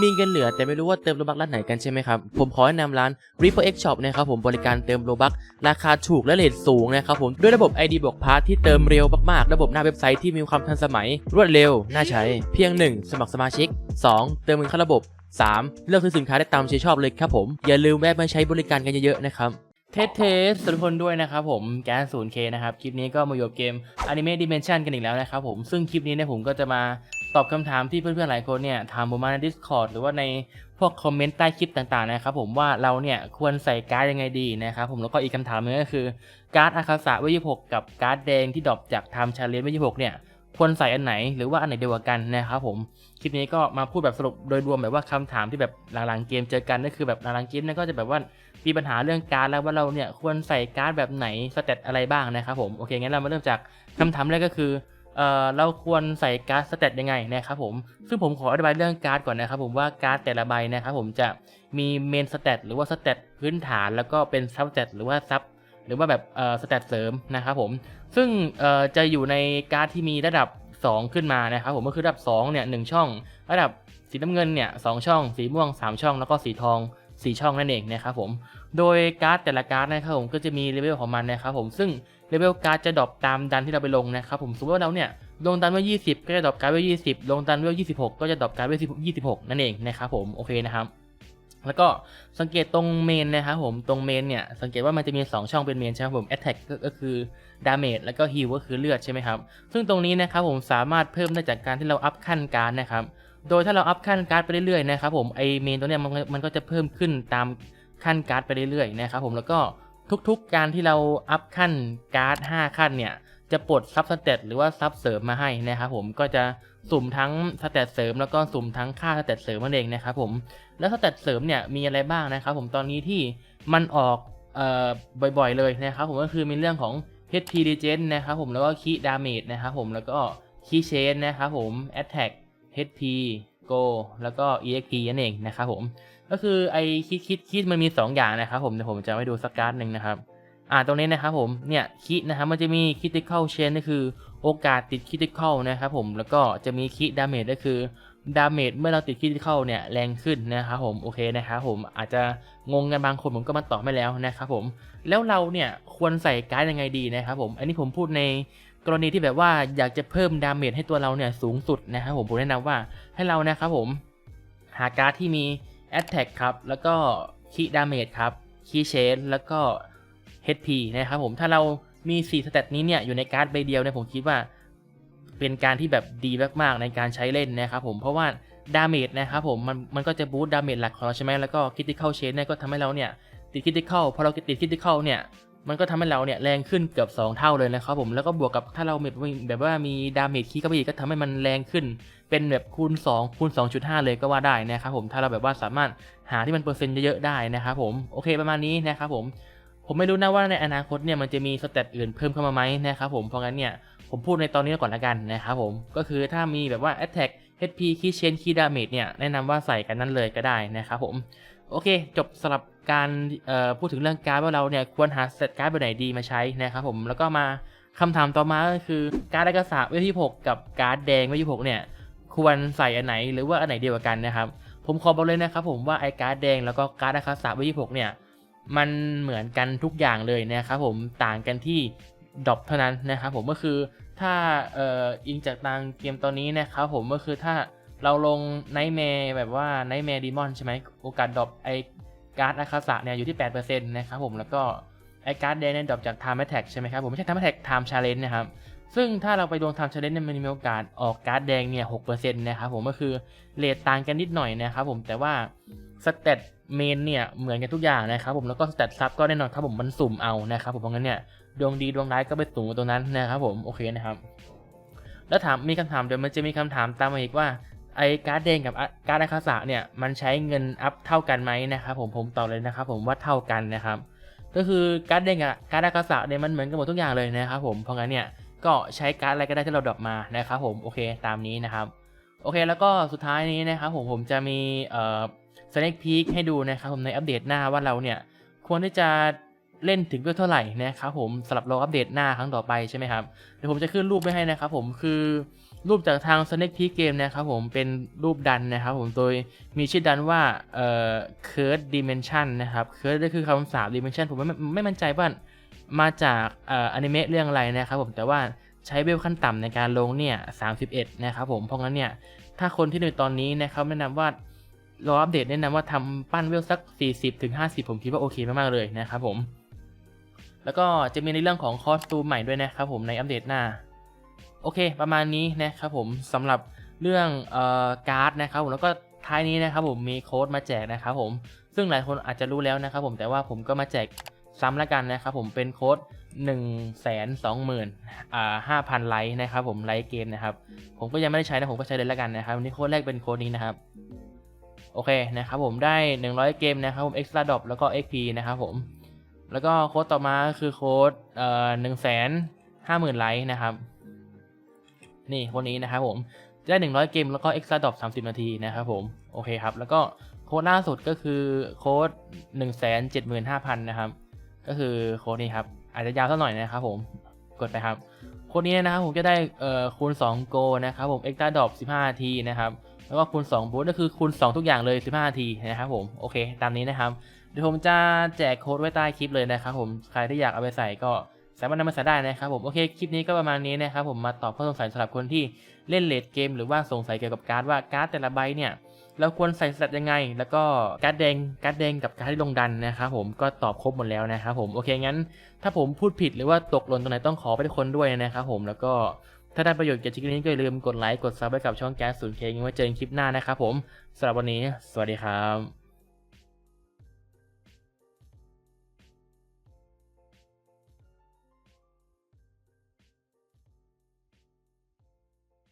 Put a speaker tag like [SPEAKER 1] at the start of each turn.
[SPEAKER 1] มีเงินเหลือแต่ไม่รู้ว่าเติมโลบักร้านไหนกันใช่ไหมครับ ผมขอแนะนำร้าน Reaper X Shop นะครับผมบริการเติมโลบักราคาถูกและเรทสูงนะครับผมด้วยระบบ ID บวกพาร์ทที่เติมเร็วมากๆ ระบบหน้าเว็บไซต์ที่มีความทันสมัย รวดเร็ว น่าใช้ เพียง 1 สมัครสมาชิก 2 เติมเงินเข้าระบบ 3 เลือกซื้อสินค้าได้ตามใจชอบเลยครับผม อย่าลืมแวะมาใช้บริการกันเยอะๆนะครับเทสเทสทุกคนด้วยนะครับผมแก๊ส 0K นะครับ คลิปนี้ก็มาอยู่กับเกม Anime Dimension กันอีกแล้วนะครับผม ซึ่งคลิปนี้เนี่ยผมก็จะมา ตอบคำถามที่เพื่อนๆหลายคนเนี่ยถามผมมาใน Discord หรือว่าในพวกคอมเมนต์ใต้คลิปต่างๆนะครับผมว่าเราเนี่ยควรใส่การ์ดยังไงดีนะครับผมแล้วก็อีกคำถามหนึงก็คือการ์ดอาคาสะเวท26 กับการ์ดแดงที่ดรอปจากไทม์ชาเลนจ์เวท26เนี่ยควรใส่อันไหนหรือว่าอันไหนเดียวกันนะครับผมคลิปนี้ก็มาพูดแบบสรุปโดยรวมแบบว่าคำถามที่แบบหลังๆเกมเจอกันก็คือแบบหลังๆเกมเนี่ยก็จะแบบว่ามีปัญหาเรื่องการ์ดแล้วว่าเราเนี่ยควรใส่การ์ดแบบไหนสเตตอะไรบ้างนะครับผมโอเคงั้นเรามาเริ่มจากคำถามแรกก็คือ เเราควรใส่การ์ดสเตตยังไงนะครับผม ซึ่งผมขออธิบายเรื่องการ์ดก่อนนะครับผมว่าการ์ดแต่ละใบนะครับผมจะมีเมนสเตตหรือว่าสเตตพื้นฐานแล้วก็เป็นซับสเตตหรือว่าซับหรือว่าแบบสเตตเสริมนะครับผม ซึ่งจะอยู่ในการ์ดที่มีระดับ 2 ขึ้นมานะครับผมก็คือระดับ2เนี่ยหช่อง ระดับสีน้ำเงินเนี่ยสช่อง สีม่วง 3 ช่อง แล้วก็สีทอง 4 ช่องนั่นเองนะครับผม โดยการ์ดแต่ละการ์ดนะครับผมก็จะมีเลเวลของมันนะครับผมซึ่งเลเวลการ์ดจะดรอปตามดันที่เราไปลงนะครับผมสมมติว่าเราเนี่ยลงดันไว้20 ก็จะดรอปการ์ดไว้20 ลงดันไว้26 ก็จะดรอปการ์ดไว้26 นั่นเองนะครับผมโอเคนะครับแล้วก็สังเกตตรงเมนนะครับผมตรงเมนเนี่ยสังเกตว่ามันจะมี 2 ช่องเป็นเมนใช่ไหมครับผม attack ก็ก็คือ damage แล้วก็ heal ก็คือเลือดใช่ไหมครับซึ่งตรงนี้นะครับผมสามารถเพิ่มได้จากการที่เราอัพขั้นการนะครับ โดยถ้าเราอัพขั้นการ์ดไปเรื่อยๆนะครับผมไอเมนตัวเนี้ยมันมันก็จะเพิ่มขึ้นตามขั้นการ์ดไปเรื่อยๆนะครับผมแล้วก็ทุกๆการที่เราอัพขั้นการ์ด 5 ขั้นเนี่ยจะปลดซับสเตตหรือว่าซับเสริมมาให้นะครับผมก็จะสุ่มทั้งสเตตเสริมแล้วก็สุ่มทั้งค่าสเตตเสริมนั่นเองนะครับผมแล้วสเตตเสริมเนี่ยมีอะไรบ้างนะครับผมตอนนี้ที่มันออกออบ่อยๆเลยนะครับผมก็คือมีเรื่องของ HP Regen นะครับผมแล้วก็ Key Damage นะครับผมแล้วก็ Key Chain นะครับผม Attack HP Go แล้วก็ EXP นั่นเองนะครับผม ก็คือไอคิดคิดคิดมันมี 2 อย่างนะครับผมเดี๋ยวผมจะให้ดูสักการ์ดหนึ่งนะครับ อ่าตรงนี้นะครับผมเนี่ยคิดนะครับมันจะมี Critical Chain ก็คือโอกาสติด Critical นะครับผมแล้วก็จะมี Key Damage ก็คือดาเมจเมื่อเราติดคริติคอลเนี่ยแรงขึ้นนะครับผมโอเคนะครับผมอาจจะงงกันบางคนผมก็มาตอบไม่แล้วนะครับผมแล้วเราเนี่ยควรใส่การ์ดยังไงดีนะครับผมอันนี้ผมพูดใน กรณีที่แบบว่าอยากจะเพิ่มดาเมจให้ตัวเราเนี่ยสูงสุดนะครับผมผมแนะนำว่าให้เรานะครับผมหาการ์ดที่มี Attack ครับ แล้วก็คีดาเมจครับคีเชนแล้วก็ HP นะครับผมถ้าเรามี4สเตตนี้เนี่ยอยู่ในการ์ดใบเดียวเนี่ยผมคิดว่า เป็นการที่แบบดีมากๆในการใช้เล่นนะครับผมเพราะว่าดาเมจนะครับผมมันมันก็จะบูตดาเมจหลักของเราใช่ไหมแล้วก็คิติคอลเชนเนี่ยก็ทำให้เราเนี่ยติดคิติคอลพอเราติดคิติคอลเนี่ย มันก็ทำให้เราเนี่ยแรงขึ้นเกือบ 2 เท่าเลยนะครับผมแล้วก็บวกกับถ้าเราแบบแบบว่ามีดาเมจคีเข้าไปอีกก็ทำให้มันแรงขึ้น เป็นแบบคูณ 2 คูณ 2.5 เลยก็ว่าได้นะครับผมถ้าเราแบบว่าสามารถหาที่มันเปอร์เซ็นต์เยอะๆได้นะครับผมโอเคประมาณนี้นะครับผมผมไม่รู้นะว่าในอนาคตเนี่ยมันจะมีสเตตอื่นเพิ่มเข้ามาไหมนะครับผมเพราะงั้นเนี่ยผมพูดในตอนนี้ก่อนละกันนะครับผมก็คือถ้ามีแบบว่า attack HP key chain key damage เนี่ยแนะนำว่าใส่กันนั้นเลยก็ได้นะครับผมโอเค จบสำหรับ การพูดถึงเรื่องการ์ดว่าเราเนี่ยควรหาเตตการ์ดแบบไหนดีมาใช้นะครับผมแล้วก็มาคำถามต่อมาก็คือการ์ดอากาศเวทที่6กับการ์ดแดงเวทที่6เนี่ยควรใส่อันไหนหรือว่าอันไหนเดียวกันนะครับ ผมขอบอกเลยนะครับผมว่าไอ้การ์ดแดงแล้วก็การ์ดอากาศเวทที่6เนี่ยมันเหมือนกันทุกอย่างเลยนะครับผมต่างกันที่ดรอปเท่านั้นนะครับผมก็คือถ้าเอ่ออิงจากทางเกมตอนนี้นะครับผมก็คือถ้าเราลงไนท์แมร์แบบว่าไนท์แมร์ดีมอนใช่ไหมโอกาสดรอปไอ การ์ดอาคาสะเนี่ยอยู่ที่8%นะครับผมแล้วก็ไอการ์ดแดงเนี่ยดรอปจาก Time Attack ใช่ไหมครับผมไม่ใช่ Time Attack Time Challenge นะครับซึ่งถ้าเราไปลง Time Challenge เนี่ยมันมีโอกาสออกการ์ดแดงเนี่ย6%นะครับผมก็คือเรทต่างกันนิดหน่อยนะครับผมแต่ว่าสเตตเมนเนี่ยเหมือนกันทุกอย่างนะครับผมแล้วก็สเตตซับก็แน่นอนครับผมมันสุ่มเอานะครับผมเพราะงั้นเนี่ยดวงดีดวงร้ายก็ไปสูงตรงนั้นนะครับผมโอเคนะครับแล้วถามมีคำถามเดี๋ยวมันจะมีคำถามตามมาอีกว่า ไอ้การ์ดแดงกับการ์ดอาคาสะเนี่ยมันใช้เงินอัพเท่ากันไหมนะครับผมผมตอบเลยนะครับผมว่าเท่ากันนะครับ ก็คือการ์ดแดงกับการ์ดอาคาสะเนี่ยมันเหมือนกันหมดทุกอย่างเลยนะครับผมเพราะงั้นเนี่ยก็ใช้การ์ดอะไรก็ได้ที่เราดรอปมานะครับผมโอเคตามนี้นะครับโอเคแล้วก็สุดท้ายนี้นะครับผมผมจะมีเอ่อ sneak peek ให้ดูนะครับผมในอัปเดตหน้าว่าเราเนี่ยควรที่จะเล่นถึงเพื่อเท่าไหร่นะครับผมสำหรับรออัปเดตหน้าครั้งต่อไปใช่ไหมครับเดี๋ยวผมจะขึ้นรูปไว้ให้นะครับผมคือ รูปจากทาง Snake Peak Game นะครับผมเป็นรูปดันนะครับผมโดยมีชื่อดันว่าเอ่อ Curse Dimension นะครับ Curse ก็คือคำสาป Dimension ผมไม่ไม่ไม่มั่นใจว่ามาจากเอ่ออนิเมะเรื่องอะไรนะครับผมแต่ว่าใช้เวลขั้นต่ำในการลงเนี่ย31 นะครับผมเพราะงั้นเนี่ย ถ้าคนที่ในตอนนี้นะครับแนะนำว่ารออัปเดตแนะนำว่าทำปั้นเวลสัก40ถึงผมคิดว่าโอเคมากๆเลยนะครับผมแล้วก็จะมีในเรื่องของคอสตูมใหม่ด้วยนะครับผมในอัปเดตหน้า โอเค ประมาณนี้นะครับผมสำหรับเรื่องเอ่อการ์ดนะครับผมแล้วก็ท้ายนี้นะครับผมมีโค้ดมาแจกนะครับผมซึ่งหลายคนอาจจะรู้แล้วนะครับผมแต่ว่าผมก็มาแจกซ้ำล้วกันนะครับผมเป็นโค้ด1 2 0 0 0 0อ่า5,000 ไลค์นะครับผมไลค์เกมนะครับผมก็ยังไม่ได้ใช้นะผมก็ใช้เลยล้วกันนะครับวันนี้โค้ดแรกเป็นโค้ดนี้นะครับโอเคนะครับผมได้ 100 เกมนะครับผม extra drop แล้วก็ XP นะครับผมแล้วก็โค้ดต่อมาคือโค้ดเอ่อหนึ่งแสนห้าหมื่นไลค์นะครับ นี่คนนี้นะครับผมได้ 100 เกมแล้วก็ extra drop 30 นาทีนะครับผม โอเคครับ แล้วก็โค้ดล่าสุดก็คือโค้ด 1 7 5 0 0 0 นะครับ ก็คือโค้ดนี้ครับ อาจจะยาวสักหน่อยนะครับผม กดไปครับ โค้ดนี้นะครับผมจะได้เอ่อคูณ 2 โกนะครับผม extra drop 15 นาทีนะครับ แล้วก็คูณ 2 บูทก็คือคูณ 2 ทุกอย่างเลย 15 นาทีนะครับผม โอเค ตามนี้นะครับ เดี๋ยวผมจะแจกโค้ดไว้ใต้คลิปเลยนะครับผม ใครที่อยากเอาไปใส่ก็ สามารถนำมาใส่ได้นะครับผมโอเคคลิปนี้ก็ประมาณนี้นะครับผมมาตอบข้อสงสัยสำหรับคนที่เล่นเลดเกม หรือว่าสงสัยเกี่ยวกับการ์ดว่าการ์ดแต่ละใบเนี่ยเราควรใส่สแตทยังไง แล้วก็การ์ดแดงการ์ดแดงกับการ์ดที่ลงดันนะครับผมก็ตอบครบหมดแล้วนะครับผมโอเคงั้น ถ้าผมพูดผิดหรือว่าตกหล่นตรงไหนต้องขอไปทุกคนด้วยนะครับผมแล้วก็ถ้าได้ประโยชน์จากคลิปนี้ก็อย่าลืมกดไลค์กดซับไว้กับช่องแก๊สศูนย์เคงไว้เจอกันคลิปหน้านะครับผมสำหรับวันนี้ สวัสดีครับ